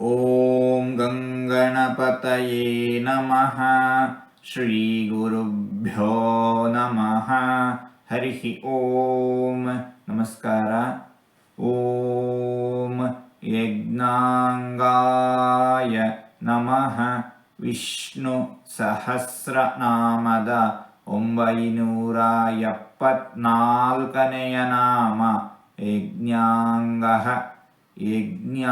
ॐ गङ्गणपतये नमः ಶ್ರೀಗುರುಭ್ಯೋ ನಮಃ ಹರಿ ಓಂ ನಮಸ್ಕಾರ ಓಂ ಯಜ್ಞಾಂಗಾಯ ನಮಃ ವಿಷ್ಣು ಸಹಸ್ರನಾಮದ ಒಂಬೈನೂರ ಎಪ್ಪತ್ನಾಲ್ಕನೆಯ ನಾಮ ಯಜ್ಞಾಂಗ ಯಜ್ಞ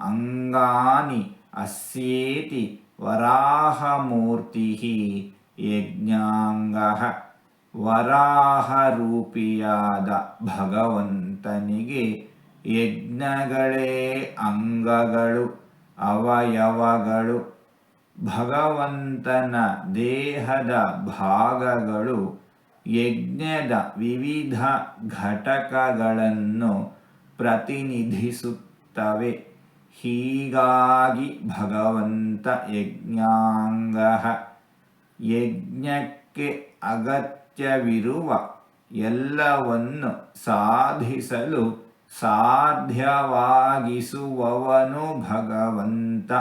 ಅಂಗಾನಿ ಅಸ್ಯೇತಿ ವರಾಹಮೂರ್ತಿ ಯಜ್ಞಾಂಗ ವರಾಹರೂಪಿಯಾದ ಭಗವಂತನಿಗೆ ಯಜ್ಞಗಳೇ ಅಂಗಗಳು, ಅವಯವಗಳು, ಭಗವಂತನ ದೇಹದ ಭಾಗಗಳು, ಯಜ್ಞದ ವಿವಿಧ ಘಟಕಗಳನ್ನು ಪ್ರತಿನಿಧಿಸುತ್ತವೆ. ಹೀಗಾಗಿ ಭಗವಂತ ಯಜ್ಞಾಂಗ ಯಜ್ಞಕ್ಕೆ ಅಗತ್ಯವಿರುವ ಎಲ್ಲವನ್ನು ಸಾಧಿಸಲು ಸಾಧ್ಯವಾಗಿಸುವವನು ಭಗವಂತ.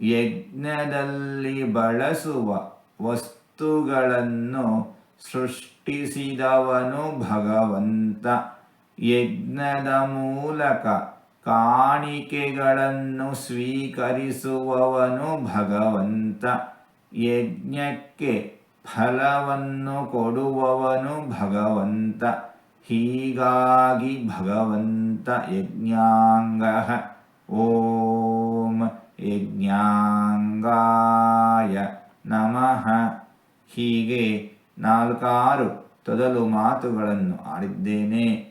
ಯಜ್ಞದಲ್ಲಿ ಬಳಸುವ ವಸ್ತುಗಳನ್ನು ಸೃಷ್ಟಿಸಿದವನು ಭಗವಂತ. ಯಜ್ಞದ ಮೂಲಕ ಕಾಣಿಕೆಗಳನ್ನು ಸ್ವೀಕರಿಸುವವನು ಭಗವಂತ. ಯಜ್ಞಕ್ಕೆ ಫಲವನ್ನು ಕೊಡುವವನು ಭಗವಂತ. ಹೀಗಾಗಿ ಭಗವಂತ ಯಜ್ಞಾಂಗ. ಓಂ ಯಜ್ಞಾಂಗಾಯ ನಮಃ. ಹೀಗೆ ನಾಲ್ಕಾರು ತೊದಲು ಮಾತುಗಳನ್ನು ಆಡಿದ್ದೇನೆ.